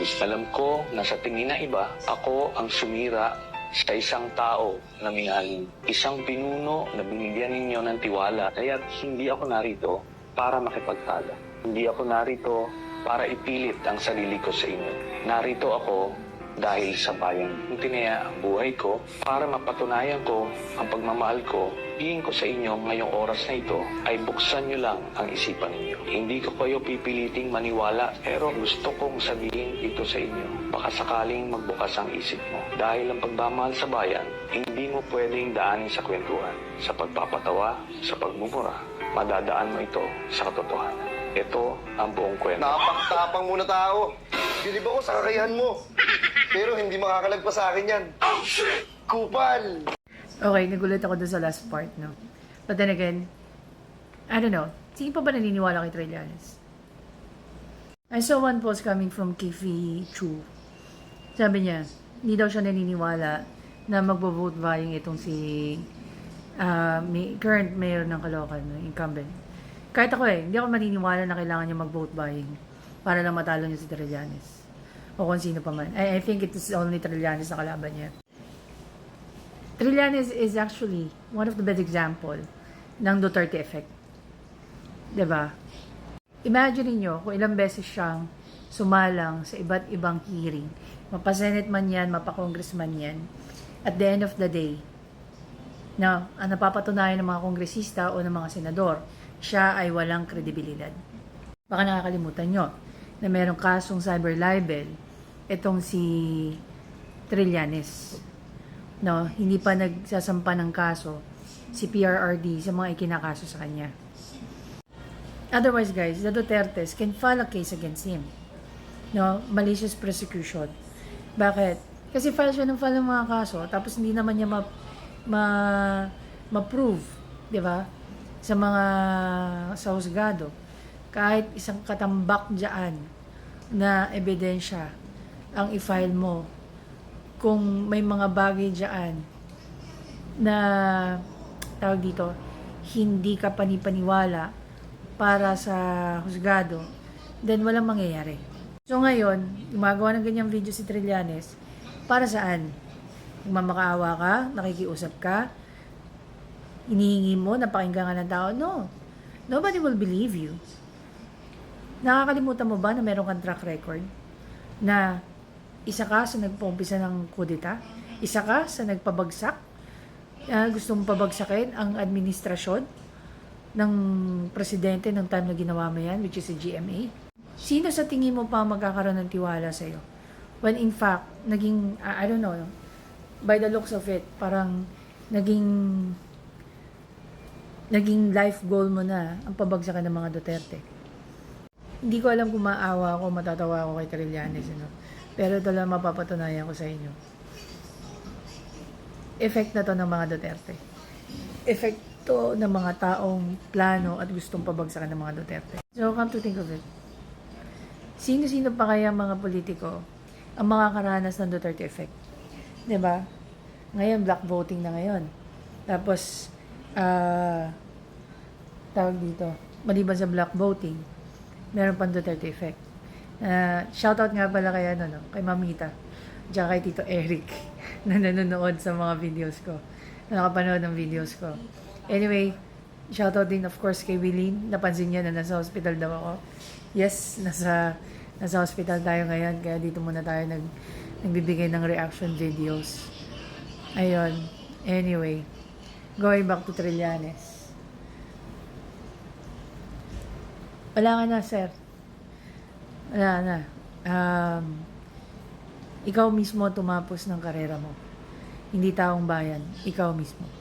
Alam ko na sa tingin na iba, ako ang sumira sa isang tao na minahal. Isang pinuno na binigyan ninyo ng tiwala. Kaya hindi ako narito para makipagtala. Hindi ako narito para ipilit ang sarili ko sa inyo. Narito ako dahil sa bayan. Tinaya ang buhay ko para mapatunayan ko ang pagmamahal ko. Hingin ko sa inyo ngayong oras na ito ay buksan nyo lang ang isipan ninyo. Hindi ko kayo pipiliting maniwala pero gusto kong sabihin ito sa inyo. Baka sakaling magbukas ang isip mo. Dahil ang pagmamahal sa bayan, hindi mo pwedeng daanin sa kwentuhan. Sa pagpapatawa, sa pagmumura, madadaan mo ito sa katotohanan. Ito ang buong kwento. Napakatapang muna tao. Bilib ako sa kakayahan mo. Pero hindi makakalagpas sa akin yan. Kupal! Okay, nagulat ako doon sa last part, no? But then again, I don't know. Sino pa ba naniniwala kay Trillanes? I saw one post coming from Kifi Chu. Sabi niya, hindi daw siya naniniwala na magbo-vote buying itong si ah, may, current mayor ng Caloocan, no, incumbent. Kahit ako eh, hindi ako maniniwala na kailangan niya mag-vote buying para lang matalo niya si Trillanes. O kung sino pa man. I, I think it is only Trillanes na kalaban niya. Trillanes is actually one of the best example ng Duterte effect. ba? Imagine niyo kung ilang beses siyang sumalang sa iba't ibang hearing. Mapa-senate man yan, mapa-congressman yan. At the end of the day, na ang napapatunayan ng mga kongresista o ng mga senador, siya ay walang kredibilidad. Baka nakakalimutan nyo na merong kasong cyber libel itong si Trillanes no, hindi pa nagsasampa ng kaso si PRRD sa mga ikinakaso sa kanya. Otherwise, guys, the Dutertes can file a case against him. No, malicious prosecution. Bakit? Kasi file siya ng file ng mga kaso, tapos hindi naman niya ma, ma, ma-prove, di ba? Sa mga sa husgado. Kahit isang katambak dyan na ebidensya ang i-file mo kung may mga bagay dyan na tawag dito, hindi ka panipaniwala para sa husgado, then walang mangyayari. So ngayon, gumagawa ng ganyang video si Trillanes, para saan? Mamakaawa ka, nakikiusap ka, inihingi mo, napakinggan ka ng tao. No. Nobody will believe you. Nakakalimutan mo ba na meron kang track record? Na isa ka sa nagpaumpisa ng kudeta? Isa ka sa nagpabagsak? Uh, gustong pabagsakin ang administrasyon ng presidente ng time na ginawa mo yan, which is si GMA? Sino sa tingin mo pa magkakaroon ng tiwala sa'yo? When in fact, naging, uh, I don't know, by the looks of it, parang naging naging life goal mo na ang pabagsakan ng mga Duterte. Hindi ko alam kung maawa ako, matatawa ako kay Trillanes, ano? Pero ito lang mapapatunayan ko sa inyo. Effect na to ng mga Duterte. Effect to ng mga taong plano at gustong pabagsakan ng mga Duterte. So, come to think of it. Sino-sino pa kaya mga politiko ang mga karanas ng Duterte effect? ba? Ngayon, black voting na ngayon. Tapos, ah, tawag dito, maliban sa black voting, meron pang Duterte effect. Uh, shoutout nga pala kay, ano, no, kay Mamita, tsaka kay Tito Eric, na nanonood sa mga videos ko, na nakapanood ng videos ko. Anyway, shoutout din of course kay Willeen, napansin niya na nasa hospital daw ako. Yes, nasa, nasa hospital tayo ngayon, kaya dito muna tayo nag, nagbibigay ng reaction videos. Ayun, anyway, going back to Trillanes. Wala nga na, sir. Wala na. Um, ikaw mismo tumapos ng karera mo. Hindi taong bayan, ikaw mismo.